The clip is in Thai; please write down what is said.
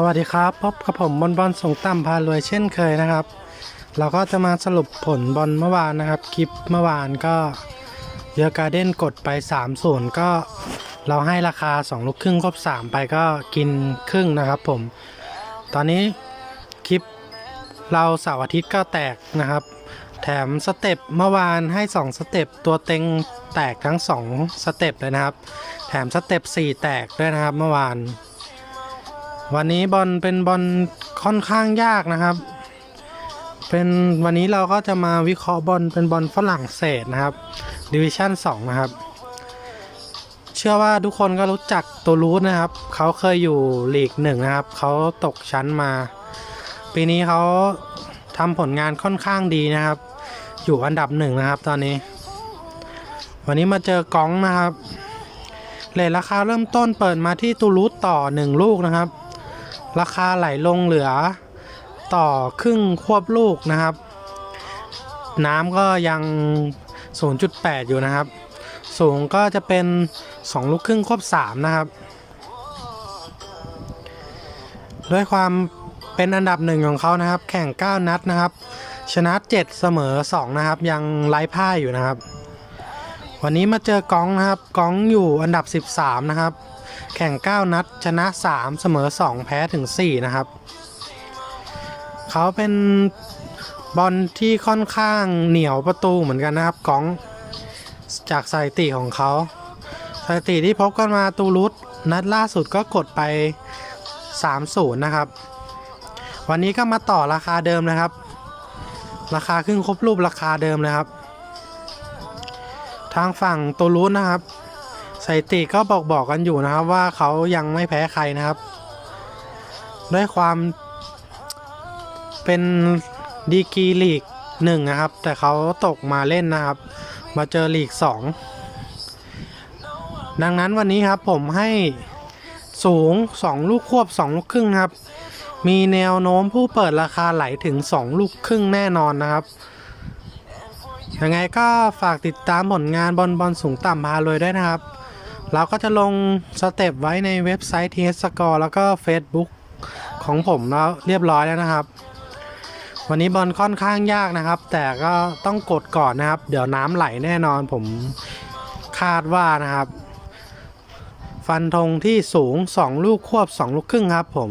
สวัสดีครับพบกับผมบอลบอลส่งต่ำพารวยเช่นเคยนะครับ เราก็จะมาสรุปผลบอลเมื่อวานนะครับ คลิปเมื่อวานก็เยอการ์เด้นกดไป3ศูนก็เราให้ราคา 2 ลูกครึ่งครบ 3 ไปก็กินครึ่งนะครับผม ตอนนี้คลิปเราเสาร์อาทิตย์ก็แตกนะครับ แถมสเต็ปเมื่อวานให้ 2 สเต็ปตัวเต็งแตกทั้ง 2 สเต็ปเลยนะครับ แถมสเต็ป4 แตกด้วยนะครับเมื่อวาน วันนี้บอลเป็นบอลค่อนข้างยากนะครับ เป็นวันนี้เราก็จะมาวิเคราะห์บอลเป็นบอลฝรั่งเศสนะครับดิวิชั่น2นะครับ เชื่อว่าทุกคนก็รู้จักตัวรูทนะครับ เขาเคยอยู่ลีกหนึ่งนะครับ เขาตกชั้นมา ปีนี้เขาทำผลงานค่อนข้างดีนะครับ อยู่อันดับหนึ่งนะครับตอนนี้ วันนี้มาเจอกองนะครับเลทราคาเริ่มต้นเปิดมาที่ตูรูทต่อ 1 ลูกนะครับ ราคาไหลลงเหลือต่อครึ่งควบลูกนะครับ น้ำก็ยัง 0.8 อยู่นะครับ สูงก็จะเป็น 2 ลูกครึ่งควบ 3 นะครับ ด้วยความเป็นอันดับหนึ่งของเขานะครับ แข่ง 9 นัดนะครับ ชนะ 7 เสมอ 2 นะครับ ยังไร้พ่ายอยู่นะครับ วันนี้มาเจอกองนะครับ กองอยู่อันดับ 13 นะครับ แข่ง 9 นัด ชนะ 3 เสมอ 2 แพ้ถึง 4 นะครับ เขาเป็นบอลที่ค่อนข้างเหนียวประตูเหมือนกันนะครับกองจากสถิติของเขาสถิติที่พบกันมาตูรุตนัดล่าสุดก็กดไป 3-0 นะครับ วันนี้ก็มาต่อราคาเดิมนะครับ ราคาครึ่งครบรูปราคาเดิมเลยครับ ทางฝั่งตูรุตนะครับ สถิติก็บอกบอกกันอยู่นะครับ ว่าเขายังไม่แพ้ใครนะครับ ด้วยความเป็นดีกีลีกหนึ่งนะครับ แต่เขาตกมาเล่นนะครับ มาเจอลีก2ดังนั้นวันนี้ครับผมให้สูง 2 ลูกควบ 2 ลูกครึ่งครับ มีแนวโน้มผู้เปิดราคาไหลถึง 2 ลูกครึ่งแน่นอนนะครับ ยังไงก็ฝากติดตามผลงานบอลบอลสูงต่ำพาเลยด้วยนะครับ เราก็จะลงสเต็ปไว้ในเว็บไซต์ TS Score แล้วก็ Facebook ของผมแล้วเรียบร้อยแล้วนะครับ วันนี้บอลค่อนข้างยากนะครับ แต่ก็ต้องกดก่อนนะครับ เดี๋ยวน้ำไหลแน่นอนผมคาดว่านะครับ ฟันธงที่สูง 2 ลูกควบ 2 ลูกครึ่งครับผม